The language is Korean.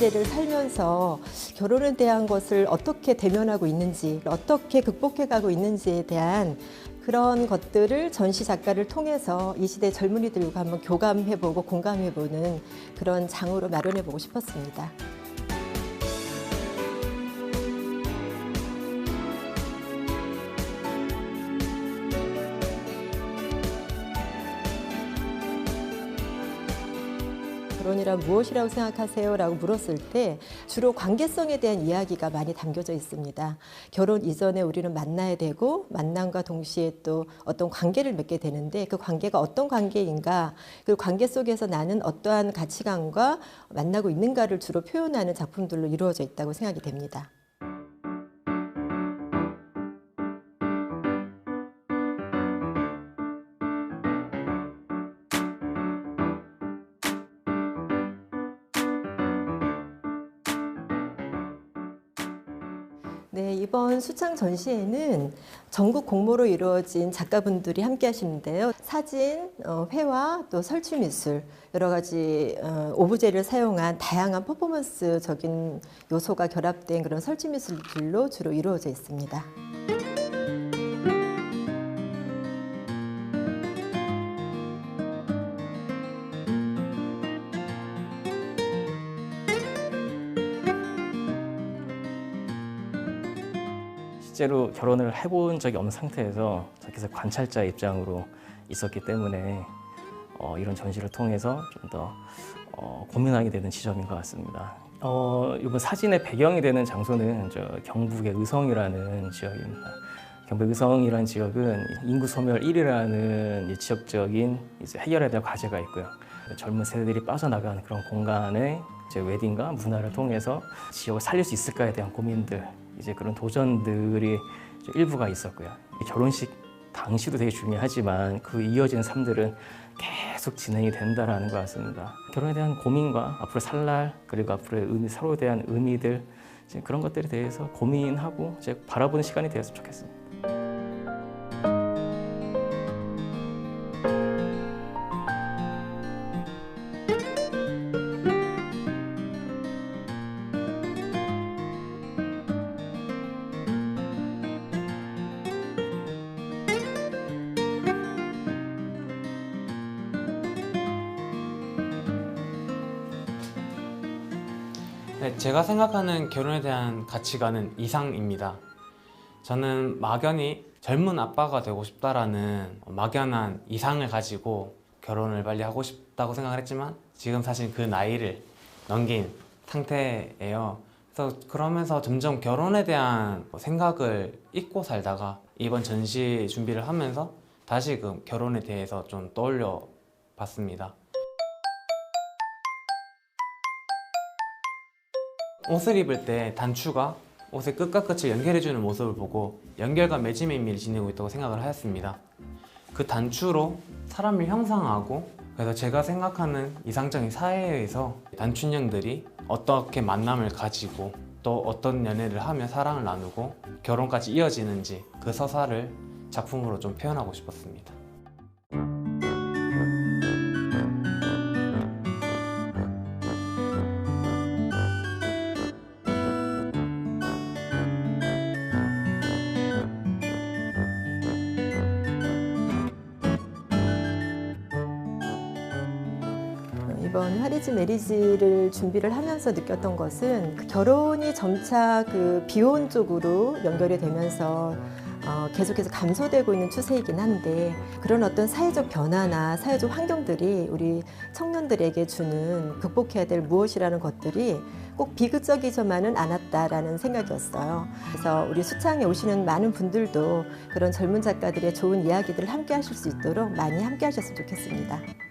시대를 살면서 결혼에 대한 것을 어떻게 대면하고 있는지, 어떻게 극복해가고 있는지에 대한 그런 것들을 전시 작가를 통해서 이 시대 젊은이들과 한번 교감해보고 공감해보는 그런 장으로 마련해보고 싶었습니다. 결혼이란 무엇이라고 생각하세요? 라고 물었을 때 주로 관계성에 대한 이야기가 많이 담겨져 있습니다. 결혼 이전에 우리는 만나야 되고 만남과 동시에 또 어떤 관계를 맺게 되는데 그 관계가 어떤 관계인가 그 관계 속에서 나는 어떠한 가치관과 만나고 있는가를 주로 표현하는 작품들로 이루어져 있다고 생각이 됩니다. 네, 이번 수창 전시회는 전국 공모로 이루어진 작가분들이 함께 하시는데요. 사진, 어, 회화, 또 설치 미술, 여러 가지 어, 오브제를 사용한 다양한 퍼포먼스적인 요소가 결합된 그런 설치 미술들로 주로 이루어져 있습니다. 실제로 결혼을 해본 적이 없는 상태에서 저기서 관찰자 입장으로 있었기 때문에 어, 이런 전시를 통해서 좀더 어, 고민하게 되는 지점인 것 같습니다. 어, 이번 사진의 배경이 되는 장소는 저 경북의 의성이라는 지역입니다. 경북 의성이라는 지역은 인구 소멸 1위라는 지역적인 해결해야 될 과제가 있고요. 젊은 세대들이 빠져나가는 그런 공간에 이제 웨딩과 문화를 통해서 지역을 살릴 수 있을까에 대한 고민들, 이제 그런 도전들이 일부가 있었고요. 이 결혼식 당시도 되게 중요하지만 그 이어지는 삶들은 계속 진행이 된다라는 것 같습니다. 결혼에 대한 고민과 앞으로 살날 그리고 앞으로의 의미, 서로에 대한 의미들 그런 것들에 대해서 고민하고 바라보는 시간이 되었으면 좋겠습니다. 네, 제가 생각하는 결혼에 대한 가치관은 이상입니다. 저는 막연히 젊은 아빠가 되고 싶다라는 막연한 이상을 가지고 결혼을 빨리 하고 싶다고 생각을 했지만 지금 사실 그 나이를 넘긴 상태예요. 그래서 그러면서 점점 결혼에 대한 생각을 잊고 살다가 이번 전시 준비를 하면서 다시금 결혼에 대해서 좀 떠올려 봤습니다. 옷을 입을 때 단추가 옷의 끝과 끝을 연결해주는 모습을 보고 연결과 맺음의 의미를 지니고 있다고 생각을 하였습니다. 그 단추로 사람을 형상하고 그래서 제가 생각하는 이상적인 사회에서 단춘형들이 어떻게 만남을 가지고 또 어떤 연애를 하며 사랑을 나누고 결혼까지 이어지는지 그 서사를 작품으로 좀 표현하고 싶었습니다. 이번 화리즈 메리지를 준비를 하면서 느꼈던 것은 그 결혼이 점차 그 비혼 쪽으로 연결이 되면서 어, 계속해서 감소되고 있는 추세이긴 한데 그런 어떤 사회적 변화나 사회적 환경들이 우리 청년들에게 주는 극복해야 될 무엇이라는 것들이 꼭 비극적이지만은 않았다라는 생각이었어요. 그래서 우리 수창에 오시는 많은 분들도 그런 젊은 작가들의 좋은 이야기들을 함께 하실 수 있도록 많이 함께 하셨으면 좋겠습니다.